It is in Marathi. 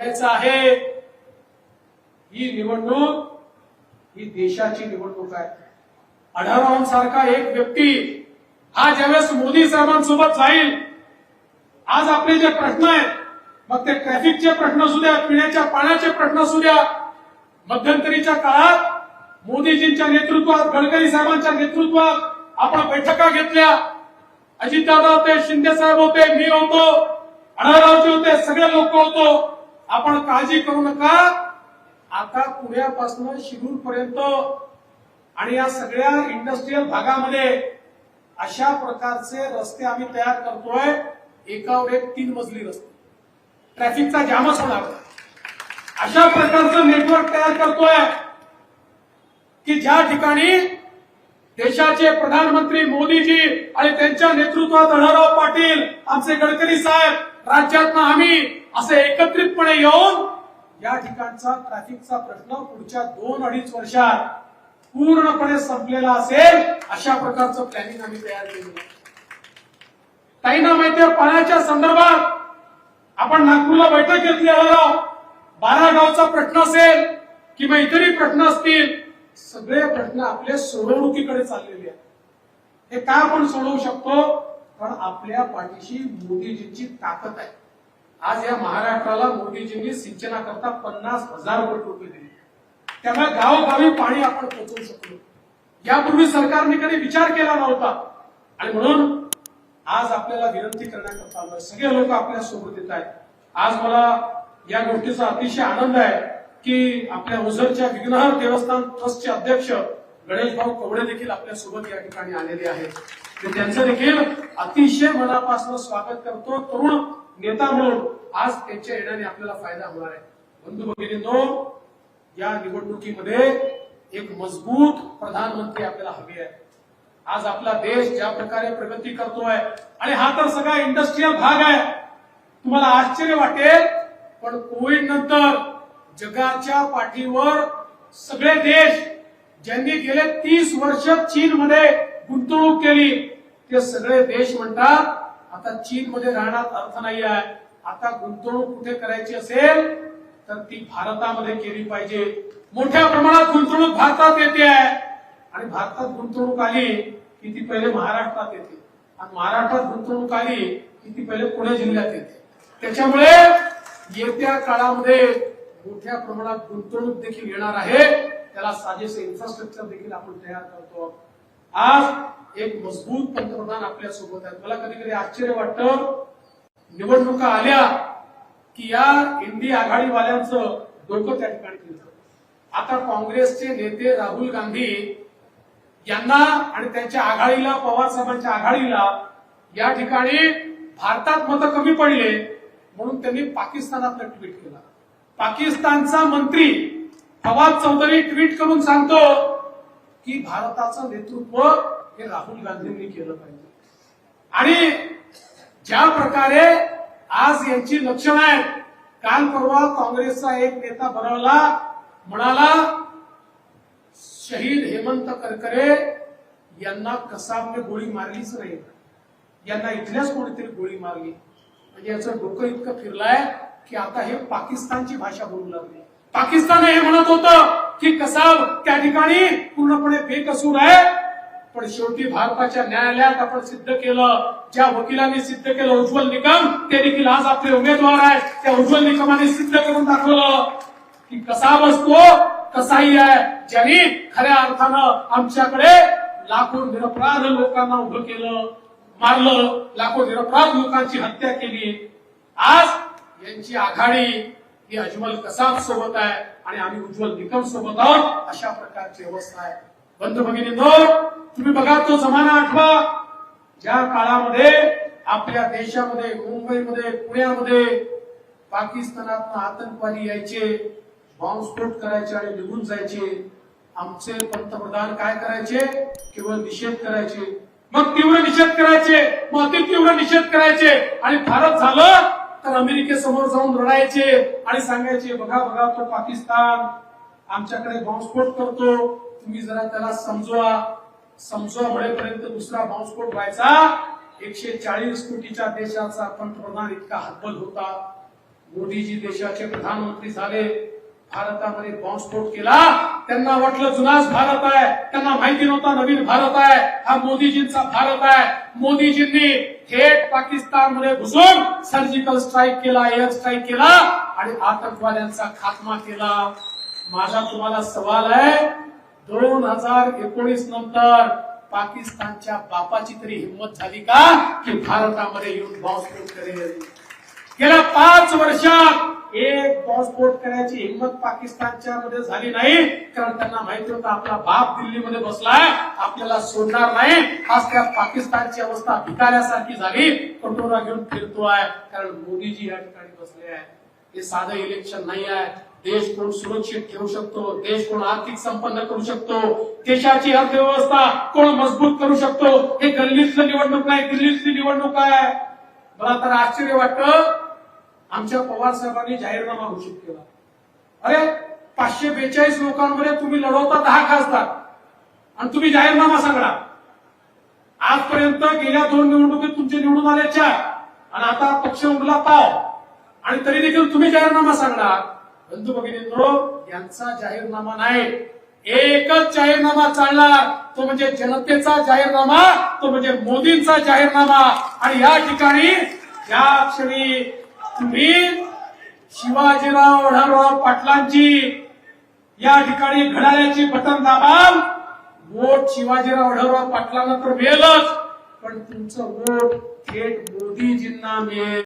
घ्यायचं आहे. ही निवडणूक ही देशाची निवडणूक आहे. आढावांसारखा एक व्यक्ती हा ज्यावेळेस मोदी साहेबांसोबत जाईल आज आपले जे प्रश्न आहेत मग ते ट्रॅफिकचे प्रश्न असू द्या पिण्याच्या पाण्याचे प्रश्न असू द्या मध्यंतरीच्या काळात मोदीजींच्या नेतृत्वात गडकरी साहेबांच्या नेतृत्वात आपण बैठका घेतल्या. अजितदादा होते शिंदे साहेब होते मी होतो अणारावजी होते सगळे लोक होतो. आपण काळजी करू नका. आता पुण्यापासून शिरूर पर्यंत आणि या सगळ्या इंडस्ट्रीयल भागामध्ये अशा प्रकारचे रस्ते आम्ही तयार करतोय. एकावर एक तीन मजली रस्ते. ट्रॅफिकचा जामच होणार अशा प्रकारचं नेटवर्क तयार करतोय की ज्या ठिकाणी देशाचे प्रधानमंत्री मोदीजी आणि त्यांच्या नेतृत्वात अढळराव पाटील आमचे गडकरी साहेब राज्यातनं आम्ही असे एकत्रितपणे येऊन या ठिकाणचा ट्रॅफिकचा प्रश्न पुढच्या दोन अडीच वर्षात पूर्णपणे संपलेला असेल अशा प्रकारचं प्लॅनिंग आम्ही तयार केलेलं आहे. ना माहितीये पाण्याच्या संदर्भात आपण नागपूरला बैठक घेतली आहोत बारा गावचा प्रश्न असेल किंवा इतरही प्रश्न असतील सगळे प्रश्न आपले सोडवणुकीकडे चाललेले आहेत. हे का आपण सोडवू शकतो? पण आपल्या पाठीशी मोदीजींची ताकद आहे. आज या महाराष्ट्राला मोदीजींनी सिंचनाकरता पन्नास हजार कोटी रुपये दिले. त्यामुळे गावोगावी पाणी आपण पोहोचवू शकलो. यापूर्वी सरकारने कधी विचार केला नव्हता. आणि म्हणून आज आपल्याला विनंती करण्याकरता आलोय. सगळे लोक आपल्यासोबत येत आहेत. आज मला या गोष्टीचा अतिशय आनंद आहे की आपल्या ओझरच्या विघ्नहर देवस्थान ट्रस्टचे अध्यक्ष गणेश भाऊ कवडे देखील आपल्यासोबत या ठिकाणी आलेले आहेत. त्यांचं देखील अतिशय मनापासून स्वागत करतो. तरुण नेता म्हणून आज त्यांच्या येण्याने आपल्याला फायदा होणार आहे. बंधू भगिनींनो या निवडणुकीमध्ये एक मजबूत प्रधानमंत्री आपल्याला हवी आहे आज आपला देश ज्या प्रकारे प्रगती करतोय आणि हा तर सगळा इंडस्ट्रीयल भाग आहे. तुम्हाला आश्चर्य वाटेल पण कोविड नंतर जगाच्या पाठीवर सगळे देश ज्यांनी गेले तीस वर्ष चीनमध्ये गुंतवणूक केली ते सगळे देश म्हणतात आता चीनमध्ये राहण्यात अर्थ नाही आहे. आता गुंतवणूक कुठे करायची असेल तर ती भारतामध्ये केली पाहिजे. मोठ्या प्रमाणात गुंतवणूक भारतात येते आहे. आणि भारतात गुंतवणूक आली की ती पहिले महाराष्ट्रात येते. आणि महाराष्ट्रात गुंतवणूक आली की ती पहिले पुणे जिल्ह्यात येते. त्याच्यामुळे येत्या काळामध्ये मोठ्या प्रमाणात गुंतवणूक देखील येणार आहे. त्याला साजेसे इन्फ्रास्ट्रक्चर देखील आपण तयार करतो. आज एक मजबूत पंतप्रधान आपल्यासोबत आहेत. मला कधी कधी आश्चर्य वाटतं निवडणुका आल्या की या इंडी आघाडीवाल्यांचं डोकं त्या ठिकाणी केलं आता काँग्रेसचे नेते राहुल गांधी यांना आणि त्यांच्या आघाडीला पवार साहेबांच्या आघाडीला या ठिकाणी भारतात मतं कमी पडले म्हणून त्यांनी पाकिस्तानातलं ट्विट केला. पाकिस्तानचा मंत्री फवाद चौधरी ट्विट करून सांगतो की भारताचं नेतृत्व हे राहुल गांधींनी केलं पाहिजे. आणि ज्या प्रकारे आज यांची लक्षणं आहेत काल परवा काँग्रेसचा एक नेता बनवला म्हणाला शहीद हेमंत करकरे यांना कसाबने गोळी मारलीच नाही. यांना इथल्याच कोणीतरी गोळी मारली. म्हणजे याचं डोकं इतकं फिरलंय की आता हे पाकिस्तानची भाषा बोलू लागली. पाकिस्तान हे म्हणत होतं की कसाब त्या ठिकाणी पूर्णपणे बेकसूर आहे. पण शेवटी भारताच्या न्यायालयात आपण सिद्ध केलं ज्या वकिलांनी सिद्ध केलं उज्ज्वल निकम ते देखील आज आपले उमेदवार आहेत. त्या उज्ज्वल निकमाने सिद्ध करून दाखवलं की कसाब असतो कसाही आहे. ज्यांनी खऱ्या अर्थानं आमच्याकडे लाखो निरपराध लोकांना उभं केलं मारलं लाखो निरपराध लोकांची हत्या केली. आज यांची आघाडी ही अजमल कसाब सोबत आहे आणि आम्ही उज्ज्वल निकम सोबत आहोत. अशा प्रकारची अवस्था आहे. बंधू भगिनी तुम्ही बघा तो जमाना आठवा. ज्या काळामध्ये आपल्या देशामध्ये मुंबईमध्ये पुण्यामध्ये पाकिस्तानात आतंकवादी यायचे बॉम्बस्फोट करायचे आणि निघून जायचे. आमचे पंतप्रधान काय करायचे? केवळ निषेध करायचे. मग तीव्र निषेध करायचे. मग अति तीव्र निषेध करायचे. आणि फारच झालं तर अमेरिकेसमोर जाऊन रडायचे आणि सांगायचे बघा बघा तो पाकिस्तान आमच्याकडे बॉम्बस्फोट करतो. तुम्ही जरा त्याला समजवा. समजवा म्हणेपर्यंत दुसरा बॉम्बस्फोट व्हायचा. एकशे चाळीस कोटीच्या देशाचा पंतप्रधान इतका हतबल होता. मोदीजी देशाचे प्रधानमंत्री झाले. भारतामध्ये बॉम्बस्फोट केला. त्यांना वाटलं जुनाच भारत आहे. त्यांना माहिती नव्हता नवीन भारत आहे. हा मोदीजींचा भारत आहे. मोदीजींनी थेट पाकिस्तानमध्ये घुसून सर्जिकल स्ट्राईक केला एअर स्ट्राईक केला आणि आतंकवाद्यांचा खात्मा केला. माझा तुम्हाला सवाल आहे दोन हजार एकोणीस नंतर पाकिस्तानच्या बापाची तरी हिंमत झाली का की भारतामध्ये येऊन बॉम्ब करेल? गेल्या पाच वर्षात एक बॉम्बस्फोट करायची हिंमत पाकिस्तानच्या मध्ये झाली नाही कारण त्यांना माहिती होतं आपला बाप दिल्लीमध्ये बसलाय आपल्याला सोडणार नाही. आज त्या पाकिस्तानची अवस्था भिकाऱ्यासारखी झाली कटोरा घेऊन फिरतोय कारण मोदीजी या ठिकाणी बसले आहे हे साधं इलेक्शन नाही आहे. देश कोण सुरक्षित ठेवू शकतो? देश कोण आर्थिक संपन्न करू शकतो? देशाची अर्थव्यवस्था कोण मजबूत करू शकतो? हे गल्लीतलं निवडणूक नाही दिल्लीतली निवडणूक आहे. मला तर आश्चर्य वाटतं आमच्या पवार साहेबांनी जाहीरनामा घोषित केला. अरे पाचशे बेचाळीस लोकांमध्ये तुम्ही लढवता दहा खासदार. आणि तुम्ही जाहीरनामा सांगणार आजपर्यंत गेल्या दोन निवडणुकीत तुमचे निवडून आले चार. आणि आता पक्ष उडला पाव. आणि तरी देखील तुम्ही जाहीरनामा सांगणार बंधू भगिनींनो यांचा जाहीरनामा नाही. एकच जाहीरनामा चालणार. तो म्हणजे जनतेचा जाहीरनामा तो म्हणजे मोदींचा जाहीरनामा. आणि या ठिकाणी या क्षणी तुम्ही शिवाजीराव आढळराव पाटलांची या ठिकाणी घडाळ्याची बटन दाबाल. वोट शिवाजीराव आढळराव पाटलांना तर मिळेलच. पण तुमचं वोट थेट मोदीजींना मिळेल.